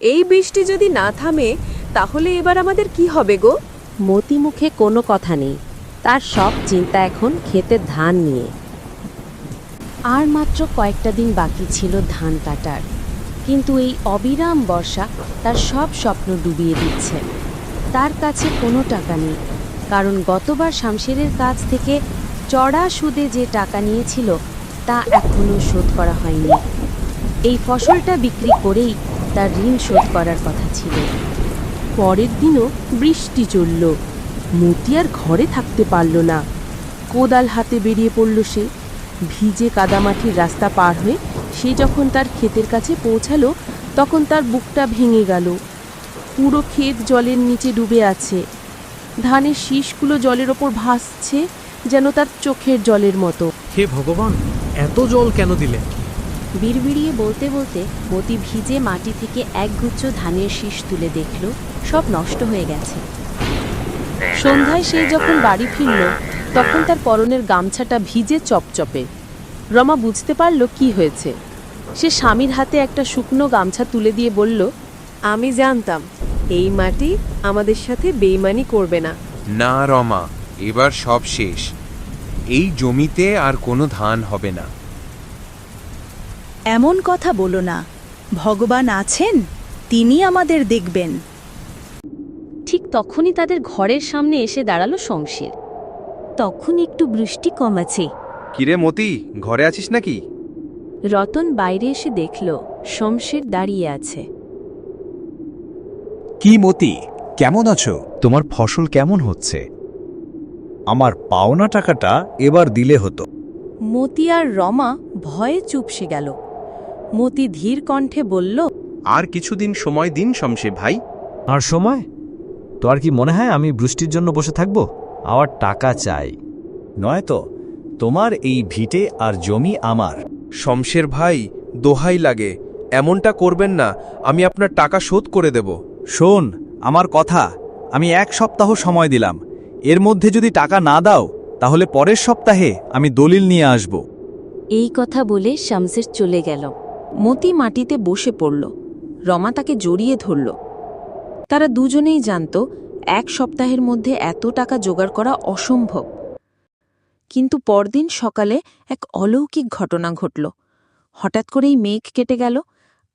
এই বৃষ্টি যদি না থামে, তাহলে এবার আমাদের কি হবে গো? মতি মুখে কোনো কথা নেই। তার সব চিন্তা এখন ক্ষেতের ধান নিয়ে। আর মাত্র কয়েকটা দিন বাকি ছিল ধান কাটার। কিন্তু এই অবিরাম বর্ষা তার সব স্বপ্ন ডুবিয়ে দিচ্ছে। তার কাছে কোনো টাকা নেই। কারণ গতবার শামশেরের কাছ থেকে চড়া সুদে যে টাকা নিয়েছিল, তা এখনও শোধ করা হয়নি। এই ফসলটা বিক্রি করেই তার ঋণ শোধ করার কথা ছিল। পরের দিনও বৃষ্টি চলল। মতি আর ঘরে থাকতে পারল না। কোদাল হাতে বেরিয়ে পড়ল সে। ভিজে কাদামাটির রাস্তা পার হয়ে সে যখন তার ক্ষেতের কাছে পৌঁছালো, তখন তার বুকটা ভেঙে গেল। পুরো ক্ষেত জলের নিচে ডুবে আছে। ধানের শীষগুলো জলের ওপর ভাসছে যেন তার চোখের জলের মতো। হে ভগবান, এত জল কেন দিলে বিড়বিড়িয়ে বলতে বলতে মতি ভিজে মাটি থেকে একগুচ্ছ ধানের শীষ তুলে দেখল, সব নষ্ট হয়ে গেছে। সন্ধ্যায় সে যখন বাড়ি ফিরল, তখন তার পরনের গামছাটা ভিজে চপচপে। রমা বুঝতে পারল কি হয়েছে। সে স্বামীর হাতে একটা শুকনো গামছা তুলে দিয়ে বলল, আমি জানতাম, এই মাটি আমাদের সাথে বেইমানি করবে না। না রমা, এবার সব শেষ। এই জমিতে আর কোনো ধান হবে না। এমন কথা বলো না। ভগবান আছেন তিনি আমাদের দেখবেন। ঠিক তখনই তাদের ঘরের সামনে এসে দাঁড়াল শমশের। তখন একটু বৃষ্টি কম কমাছে কিরে মতি ঘরে আছিস নাকি? রতন বাইরে এসে দেখল শমশের দাঁড়িয়ে আছে। কি মতি কেমন আছো? তোমার ফসল কেমন হচ্ছে? আমার পাওনা টাকাটা এবার দিলে হতো। মতি আর রমা ভয়ে চুপসে গেল। মতি ধীর কণ্ঠে বলল আর কিছুদিন সময় দিন শমশে ভাই। আর সময়? তো আর কি মনে হয় আমি বৃষ্টির জন্য বসে থাকব? আমার টাকা চাই। নয়তো তোমার এই ভিটে আর জমি আমার। শমশের ভাই দোহাই লাগে এমনটা করবেন না আমি আপনার টাকা শোধ করে দেব। শোন আমার কথা আমি এক সপ্তাহ সময় দিলাম। এর মধ্যে যদি টাকা না দাও তাহলে পরের সপ্তাহে আমি দলিল নিয়ে আসব। এই কথা বলে শামসের চলে গেল। মতি মাটিতে বসে পড়ল। রমা তাকে জড়িয়ে ধরল। তারা দুজনেই জানত, এক সপ্তাহের মধ্যে এত টাকা জোগাড় করা অসম্ভব। কিন্তু পরদিন সকালে এক অলৌকিক ঘটনা ঘটল। হঠাৎ করেই মেঘ কেটে গেল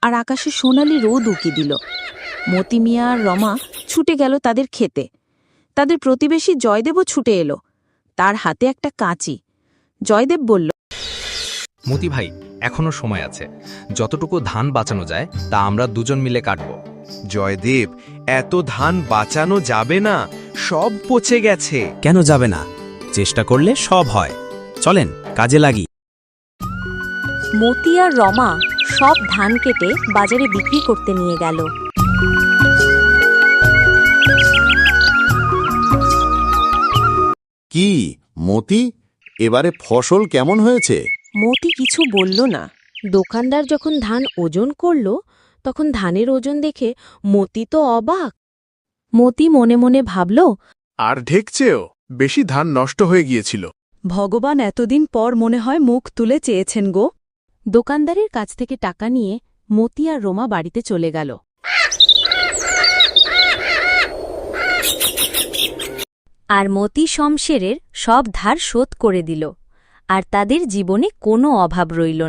আর আকাশে সোনালি রোদ উকি দিল। মতি মিয়া আর রমা ছুটে গেল তাদের খেতে। তাদের প্রতিবেশী জয়দেবও ছুটে এলো। তার হাতে একটা কাঁচি। জয়দেব বলল, মতি ভাই এখনও সময় আছে। যতটুকু ধান বাঁচানো যায় তা আমরা দুজন মিলে কাটব। জয়দেব এত ধান বাঁচানো যাবে না সব পচে গেছে। কেন যাবে না? চেষ্টা করলে সব হয়। চলেন কাজে লাগি। মতি আর রমা সব ধান কেটে বাজারে বিক্রি করতে নিয়ে গেল। কি মতি? এবারে ফসল কেমন হয়েছে? মতি কিছু বলল না। দোকানদার যখন ধান ওজন করল তখন ধানের ওজন দেখে মতি তো অবাক। মতি মনে মনে ভাবল আর ঢেকছেও বেশি ধান নষ্ট হয়ে গিয়েছিল। ভগবান এতদিন পর মনে হয় মুখ তুলে চেয়েছেন গো। দোকানদারের কাছ থেকে টাকা নিয়ে মতি আর রোমা বাড়িতে চলে গেল। আর মতি শমশেরের সব ধার শোধ করে দিল। আর তাদের জীবনে কোনো অভাব রইল